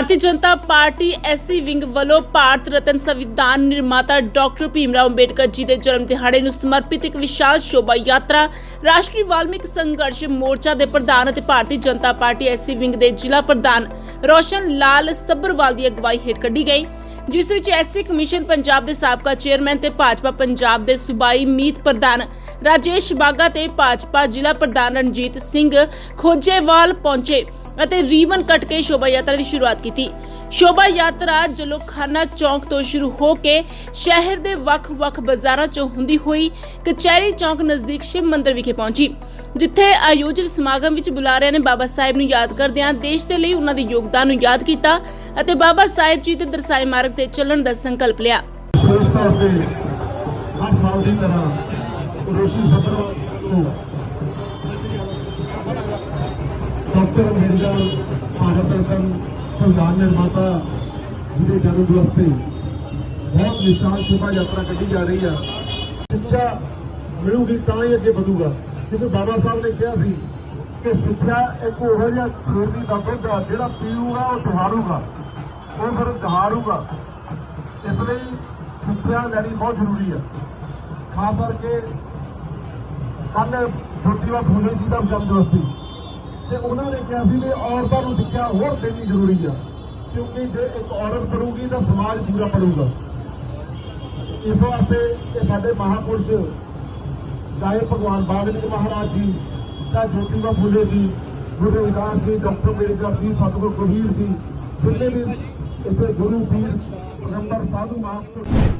Bharatiya Janata Party SC wing ਵੱਲੋਂ ਭਾਰਤ ਰਤਨ ਸੰਵਿਧਾਨ ਨਿਰਮਾਤਾ ਡਾਕਟਰ ਭੀਮਰਾਓ ਅੰਬੇਡਕਰ ਜੀ ਦੇ ਜਨਮ ਦਿਹਾੜੇ ਨੂੰ ਸਮਰਪਿਤ ਇੱਕ ਵਿਸ਼ਾਲ ਸ਼ੋਭਾ ਯਾਤਰਾ ਰਾਸ਼ਟਰੀ ਵਾਲਮੀਕ ਸੰਘਰਸ਼ ਮੋਰਚਾ ਦੇ ਪ੍ਰਧਾਨ ਅਤੇ Bharatiya Janata Party SC wing ਦੇ ਜ਼ਿਲ੍ਹਾ ਪ੍ਰਧਾਨ ਰੋਸ਼ਨ ਲਾਲ ਸੱਭਰਵਾਲ ਦੀ ਅਗਵਾਈ ਹੇਠ ਕੱਢੀ ਗਈ, ਜਿਸ ਵਿੱਚ ਐਸਸੀ ਕਮਿਸ਼ਨ ਪੰਜਾਬ ਦੇ ਸਾਬਕਾ ਚੇਅਰਮੈਨ ਤੇ ਭਾਜਪਾ ਪੰਜਾਬ ਦੇ ਸੂਬਾਈ ਮੀਤ ਪ੍ਰਧਾਨ ਰਾਜੇਸ਼ ਬਾਗਾ ਤੇ ਭਾਜਪਾ ਜ਼ਿਲ੍ਹਾ ਪ੍ਰਧਾਨ ਰਣਜੀਤ ਸਿੰਘ ਖੋਜੇਵਾਲ ਪਹੁੰਚੇ। ਅਤੇ ਰੀਬਨ ਕੱਟ ਕੇ ਸ਼ੋਭਾ ਯਾਤਰਾ ਦੀ ਸ਼ੁਰੂਆਤ ਕੀਤੀ। ਸ਼ੋਭਾ ਯਾਤਰਾ ਜਲੋਖਾਨਾ ਚੌਂਕ ਤੋਂ ਸ਼ੁਰੂ ਹੋ ਕੇ ਸ਼ਹਿਰ ਦੇ ਵੱਖ-ਵੱਖ ਬਾਜ਼ਾਰਾਂ 'ਚੋਂ ਹੁੰਦੀ ਹੋਈ ਕਚਹਿਰੀ ਚੌਂਕ ਨਜ਼ਦੀਕ ਸ਼ਿਵ ਮੰਦਿਰ ਵਿਖੇ ਪਹੁੰਚੀ, ਜਿੱਥੇ ਆਯੋਜਿਤ ਸਮਾਗਮ ਵਿੱਚ ਬੁਲਾਰਿਆਂ ਨੇ ਬਾਬਾ ਸਾਹਿਬ ਨੂੰ ਯਾਦ ਕਰਦਿਆਂ ਦੇਸ਼ ਦੇ ਲਈ ਉਹਨਾਂ ਦੇ ਯੋਗਦਾਨ ਨੂੰ ਯਾਦ ਕੀਤਾ ਅਤੇ ਬਾਬਾ ਸਾਹਿਬ ਜੀ ਦੇ ਦਰਸਾਏ ਮਾਰਗ ਤੇ ਚੱਲਣ ਦਾ ਸੰਕਲਪ ਲਿਆ। ਵਿਸ਼ੇਸ਼ ਤੌਰ ਹਰ ਸਾਲ ਦੀ ਤਰ੍ਹਾਂ ਰੋਸ਼ੀ ਸੱਭਰਵਾਲ ਨੂੰ ਡਾਕਟਰ ਅੰਬੇਡਕਰ ਭਾਰਤ ਰਤਨ ਸੰਵਿਧਾਨ ਨਿਰਮਾਤਾ ਜੀ ਦੇ ਜਨਮ ਦਿਵਸ ਤੇ ਬਹੁਤ ਨਿਸ਼ਾਨ ਸ਼ੋਭਾ ਯਾਤਰਾ ਕੱਢੀ ਜਾ ਰਹੀ ਆ। ਸਿੱਖਿਆ ਮਿਲੂਗੀ ਤਾਂ ਹੀ ਅੱਗੇ ਵਧੂਗਾ। ਕਿਉਂਕਿ ਬਾਬਾ ਸਾਹਿਬ ਨੇ ਕਿਹਾ ਸੀ ਕਿ ਸਿੱਖਿਆ ਇੱਕ ਉਹ ਜਿਹਾ ਛੇਤੀ ਦਾ ਆ ਜਿਹੜਾ ਪੀਊਗਾ, ਉਹ ਦਹਾੜੂਗਾ ਉਹ ਫਿਰ ਦਹਾੜੂਗਾ ਇਸ ਲਈ ਸਿੱਖਿਆ ਲੈਣੀ ਬਹੁਤ ਜ਼ਰੂਰੀ ਹੈ ਖਾਸ ਕਰਕੇ ਕੱਲ ਜੋਤੀਬਾ ਫੂਲੇ ਜੀ ਦਾ ਜਨਮ ਦਿਵਸ ਸੀ। ਤੇ ਉਹਨਾਂ ਨੇ ਕਿਹਾ ਸੀ ਵੀ ਔਰਤਾਂ ਨੂੰ ਸਿੱਖਿਆ ਹੋਰ ਦੇਣੀ ਜ਼ਰੂਰੀ ਆ। ਕਿਉਂਕਿ ਜੇ ਇੱਕ ਔਰਤ ਪੜੂਗੀ ਤਾਂ ਸਮਾਜ ਪੂਰਾ ਪੜੂਗਾ। ਇਸ ਵਾਸਤੇ ਇਹ ਸਾਡੇ ਮਹਾਪੁਰਸ਼ ਚਾਹੇ ਭਗਵਾਨ ਬਾਗਲੀ ਮਹਾਰਾਜ ਜੀ ਚਾਹੇ ਜੋਤੀਬਾ ਫੂਲੇ ਜੀ, ਗੁਰੂ ਰਵਿਦਾਸ ਜੀ, ਡਾਕਟਰ ਅੰਬੇਡਕਰ ਜੀ, ਸਤਿਗੁਰੂ ਕਬੀਰ ਜੀ, ਜਿੰਨੇ ਵੀ ਇੱਥੇ ਗੁਰੂ ਪੀਰ ਨੰਬਰ ਸਾਧੂ ਮਹਾਂਪੁਰਸ਼